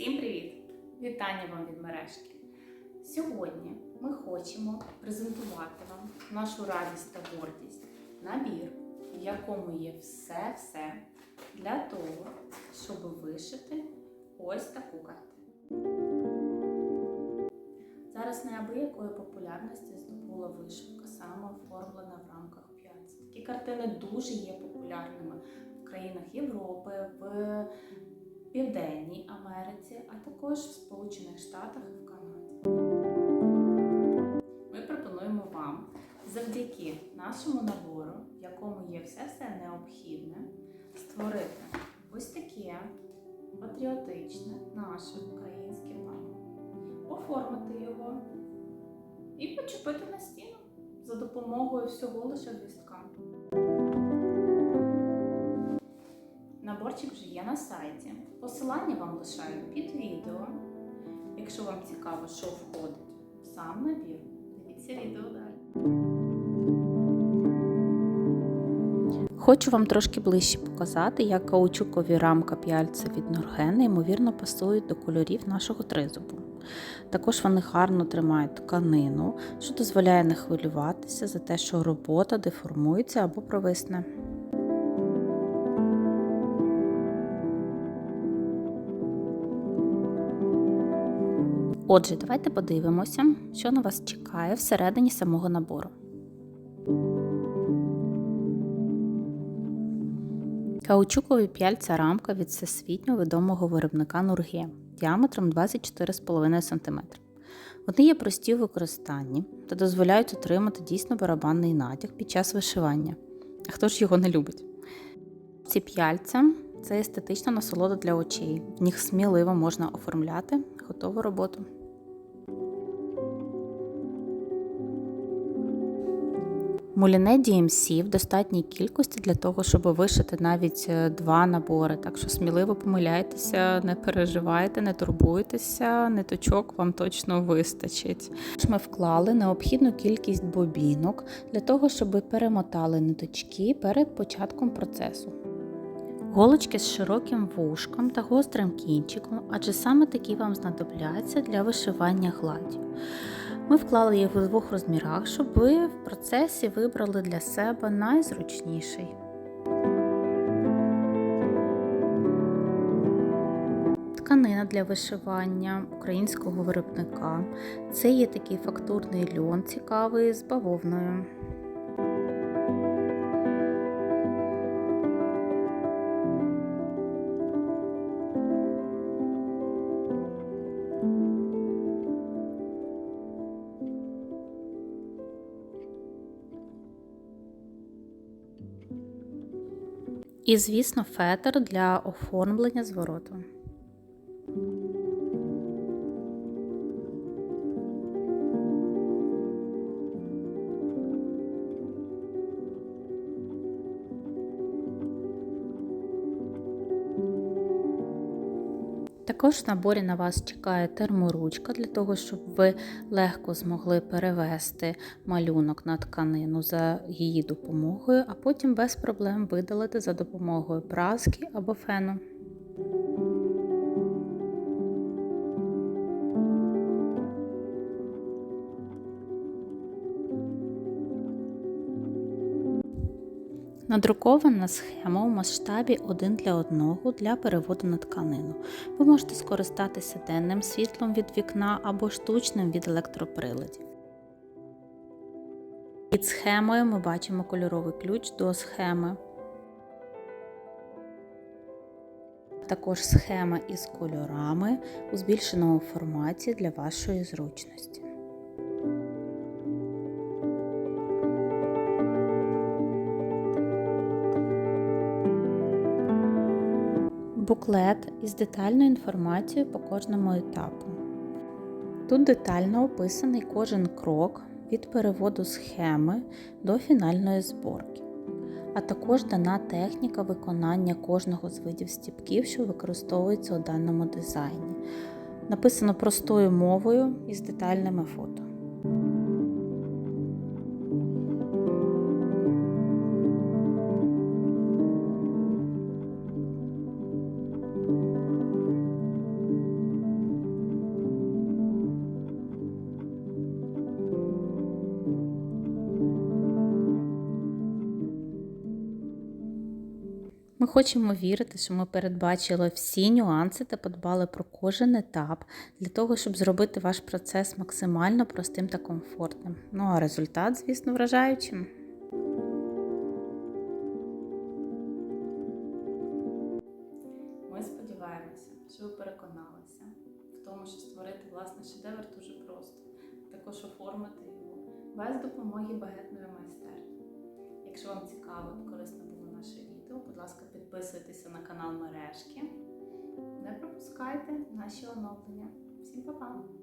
Всім привіт! Вітання вам від мережки. Сьогодні ми хочемо презентувати вам нашу радість та гордість, набір, в якому є все-все для того, щоб вишити ось таку картину. Зараз неабиякої популярності здобула вишивка, саме оформлена в рамках п'ятці. Такі картини дуже є популярними в країнах Європи, в Південній Америці, а також в Сполучених Штатах і в Канаді. Ми пропонуємо вам завдяки нашому набору, в якому є все-все необхідне, створити ось таке патріотичне наше українське пану, оформити його і почепити на стіну за допомогою всього лише гвіздка. Наборчик вже є на сайті. Посилання вам лишаю під відео. Якщо вам цікаво, що входить в сам набір, дивіться відео далі. Хочу вам трошки ближче показати, як каучукові рамка п'яльця від Норгена ймовірно пасують до кольорів нашого тризубу. Також вони гарно тримають тканину, що дозволяє не хвилюватися за те, що робота деформується або провисне. Отже, давайте подивимося, що на вас чекає всередині самого набору. Каучукові п'яльця рамка від всесвітньо відомого виробника Нурге діаметром 24,5 см. Вони є прості у використанні та дозволяють отримати дійсно барабанний натяг під час вишивання. А хто ж його не любить? Ці п'яльця це естетична насолода для очей. В них сміливо можна оформляти готову роботу. Муліне DMC в достатній кількості для того, щоб вишити навіть е, два набори. Так що сміливо помиляйтеся, не переживайте, не турбуйтеся, ниточок вам точно вистачить. Ми вклали необхідну кількість бобінок для того, щоб перемотали ниточки перед початком процесу. Голочки з широким вушком та гострим кінчиком, адже саме такі вам знадобляться для вишивання гладдю. Ми вклали їх у двох розмірах, щоб ви в процесі вибрали для себе найзручніший. Тканина для вишивання українського виробника. Це є такий фактурний льон цікавий з бавовною. І, звісно, фетр для оформлення звороту. Також в наборі на вас чекає терморучка для того, щоб ви легко змогли перевести малюнок на тканину за її допомогою, а потім без проблем видалити за допомогою праски або фену. Надрукована схема у масштабі 1 для 1 для переводу на тканину. Ви можете скористатися денним світлом від вікна або штучним від електроприладів. Під схемою ми бачимо кольоровий ключ до схеми. Також схема із кольорами у збільшеному форматі для вашої зручності. Буклет із детальною інформацією по кожному етапу. Тут детально описаний кожен крок від переводу схеми до фінальної зборки, а також дана техніка виконання кожного з видів стіпків, що використовується у даному дизайні. Написано простою мовою і з детальними фото. Хочемо вірити, що ми передбачили всі нюанси та подбали про кожен етап для того, щоб зробити ваш процес максимально простим та комфортним. Ну а результат, звісно, вражаючим. Ми сподіваємося, що ви переконалися в тому, що створити власний шедевр дуже просто, також оформити його без допомоги багетної майстерні. Якщо вам цікаво корисно було відео, будь ласка, підписуйтеся на канал Мережки. Не пропускайте наші оновлення. Всім па-па!